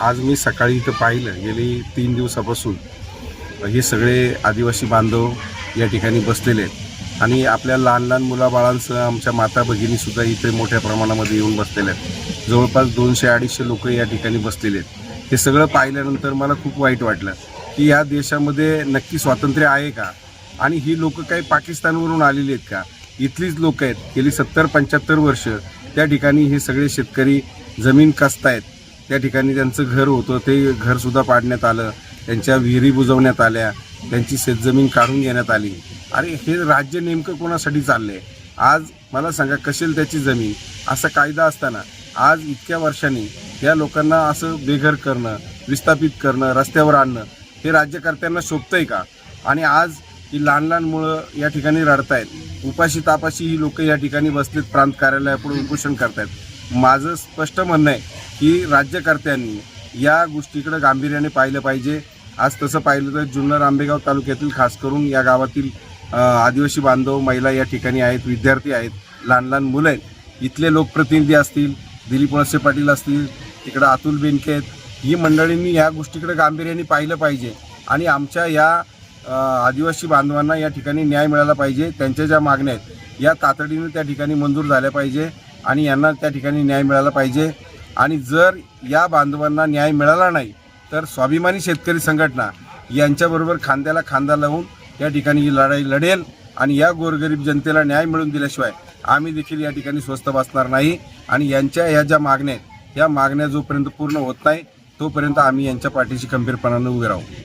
आज मी सकाळी इथं पाहिलं गेली तीन दिवसापासून. हे सगळे आदिवासी बांधव या ठिकाणी बसलेले आहेत. आणि आपल्या लहान लहान मुलाबाळांसह आमच्या माता भगिनीसुद्धा इथे मोठ्या प्रमाणामध्ये येऊन बसलेल्या आहेत. जवळपास दोनशे अडीचशे लोक या ठिकाणी बसलेले आहेत. हे सगळं पाहिल्यानंतर मला खूप वाईट वाटलं की या देशामध्ये नक्की स्वातंत्र्य आहे का? आणि ही लोक काही पाकिस्तानवरून आलेली आहेत का? इथलीच लोक आहेत. गेली सत्तर पंच्याहत्तर वर्ष त्या ठिकाणी हे सगळे शेतकरी जमीन कसतायत. त्या ठिकाणी त्यांचं घर होतं. ते घरसुद्धा पाडण्यात आलं. त्यांच्या विहिरी बुजवण्यात आल्या. त्यांची शेतजमीन काढून घेण्यात आली. अरे हे राज्य नेमकं कोणासाठी चाललं आहे आज मला सांगा कशेल त्याची जमीन? असा कायदा असताना आज इतक्या वर्षांनी या लोकांना असं बेघर करणं विस्थापित करणं रस्त्यावर आणणं हे राज्यकर्त्यांना शोभतं आहे का? आणि आज ही लहान लहान मुलं या ठिकाणी रडतायत. उपाशी तापाशी ही लोक या ठिकाणी बसलेत प्रांत कार्यालयापुढे उपोषण करतायत. माझं स्पष्ट म्हणणं आहे की राज्यकर्त्यांनी या गोष्टीकडे गांभीर्याने पाहिलं पाहिजे. आज तसं पाहिलं तर जुन्नर आंबेगाव तालुक्यातील खास करून या गावातील आदिवासी बांधव महिला या ठिकाणी आहेत विद्यार्थी आहेत लहान लहान मुलं आहेत. इथले लोकप्रतिनिधी असतील दिलीप वळसे पाटील असतील तिकडं अतुल बेनके आहेत. ही मंडळींनी या गोष्टीकडे गांभीर्याने पाहिलं पाहिजे. आणि आमच्या या आदिवासी बांधवांना या ठिकाणी न्याय मिळाला पाहिजे. त्यांच्या ज्या मागण्या आहेत या तातडीने त्या ठिकाणी मंजूर झाल्या पाहिजे आणि यांना त्या ठिकाणी न्याय मिळाला पाहिजे. आणि जर या बांधवांना न्याय मिळाला नाही तर स्वाभिमानी शेतकरी संघटना यांच्याबरोबर खांद्याला खांदा लावून या ठिकाणी ही लढाई लढेल आणि या गोरगरीब जनतेला न्याय मिळवून दिल्याशिवाय आम्ही देखील या ठिकाणी स्वस्त बसणार नाही. आणि यांच्या ह्या ज्या मागण्या आहेत या मागण्या जोपर्यंत पूर्ण होत नाही तोपर्यंत आम्ही यांच्या पाठीशी खंबीरपणानं उभे राहू.